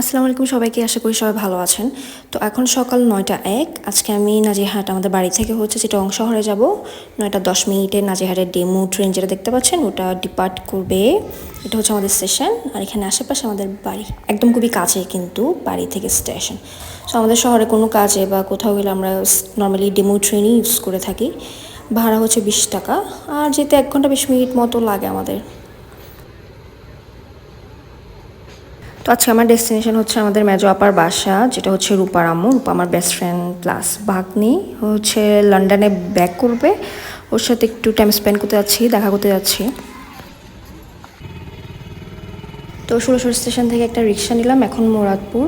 আসসালামু আলাইকুম, সবাইকে আশা করি সবাই ভালো আছেন। তো এখন সকাল নয়টা এক, আজকে আমি নাজিহাট আমাদের বাড়ি থেকে হচ্ছে চিটং শহরে যাব। নয়টা দশ মিনিটে নাজিহাটের ডেমো ট্রেন যেটা দেখতে পাচ্ছেন, ওটা ডিপার্ট করবে। এটা হচ্ছে আমাদের স্টেশন আর এখানে আশেপাশে আমাদের বাড়ি। একদম খুবই কাছে কিন্তু বাড়ি থেকে স্টেশন সো আমাদের শহরে কোনো কাজে বা কোথাও গেলে আমরা নর্মালি ডেমো ট্রেনই ইউজ করে থাকি। ভাড়া হচ্ছে বিশ টাকা, আর যেতে এক ঘণ্টা বিশ মিনিট মতো লাগে আমাদের। তো আজকে আমার ডেস্টিনেশন হচ্ছে আমাদের মেজো আপার বাসা, যেটা হচ্ছে রূপার আম্মু। রূপা আমার বেস্ট ফ্রেন্ড প্লাস ভাগ্নি। হচ্ছে লন্ডনে ব্যাক করবে। ওর সাথে একটু টাইম স্পেন্ড করতে যাচ্ছি, দেখা করতে যাচ্ছি। তো ষোলোশোর স্টেশন থেকে একটা রিক্সা নিলাম, এখন মুরাদপুর।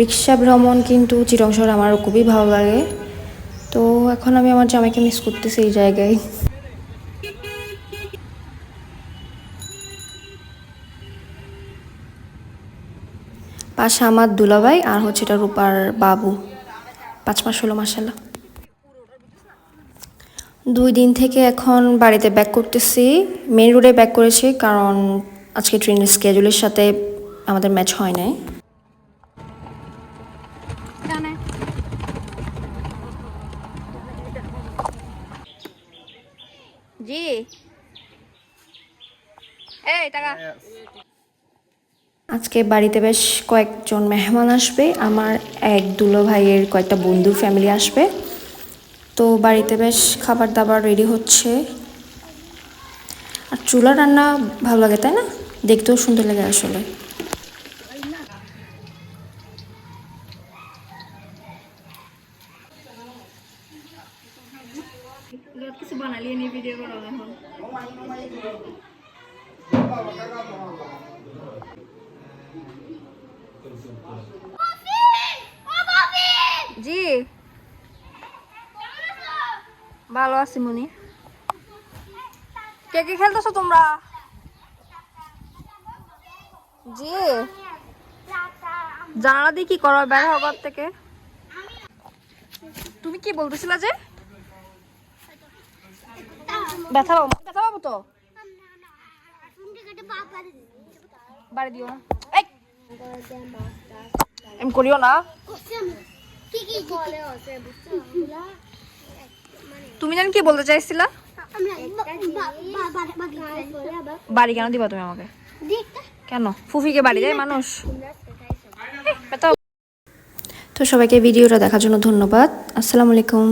রিক্সা ভ্রমণ কিন্তু চিরং শহর আমার খুবই ভালো লাগে। তো এখন আমি আমার জামাইকে মিস করতেছি এই জায়গায়। পাশে আমার দুলাভাই আর হচ্ছে এটা রূপার বাবু। পাঁচ মাস হলো মাসাল্লাহ দুই দিন থেকে এখন বাড়িতে ব্যাক করতেছি। মেন রোডে ব্যাক করেছি কারণ আজকে ট্রেনের স্কেজুলের সাথে আমাদের ম্যাচ হয় নাই। জি। এই টাকা। আজকে বাড়িতে বেশ কয়েকজন মেহমান আসবে। আমার এক দুলো ভাইয়ের কয়েকটা বন্ধুর ফ্যামিলি আসবে। তো বাড়িতে বেশ খাবার দাবার রেডি হচ্ছে। আর চুলা রান্না ভালো লাগে, তাই না? দেখতেও সুন্দর লাগে আসলে। ভিডিও এখন। জি। ভালো আছি মনি। কে কে খেলতেছো তোমরা? জি। জানালা দিয়ে কি করো বের হও ঘর থেকে। তুমি কি বলতেছিলা যে? ব্যথা ব্যথা পাবো তো? বাড়ি দিও। না এম করিও না? তুমি জানি কি বলতে চাইছিলা? বাড়ি কেন দিবা তুমি আমাকে? কেন? ফুফিকে বাড়ি দেয় মানুষ? তো সবাইকে ভিডিওটা দেখার জন্য ধন্যবাদ। আসসালামু আলাইকুম।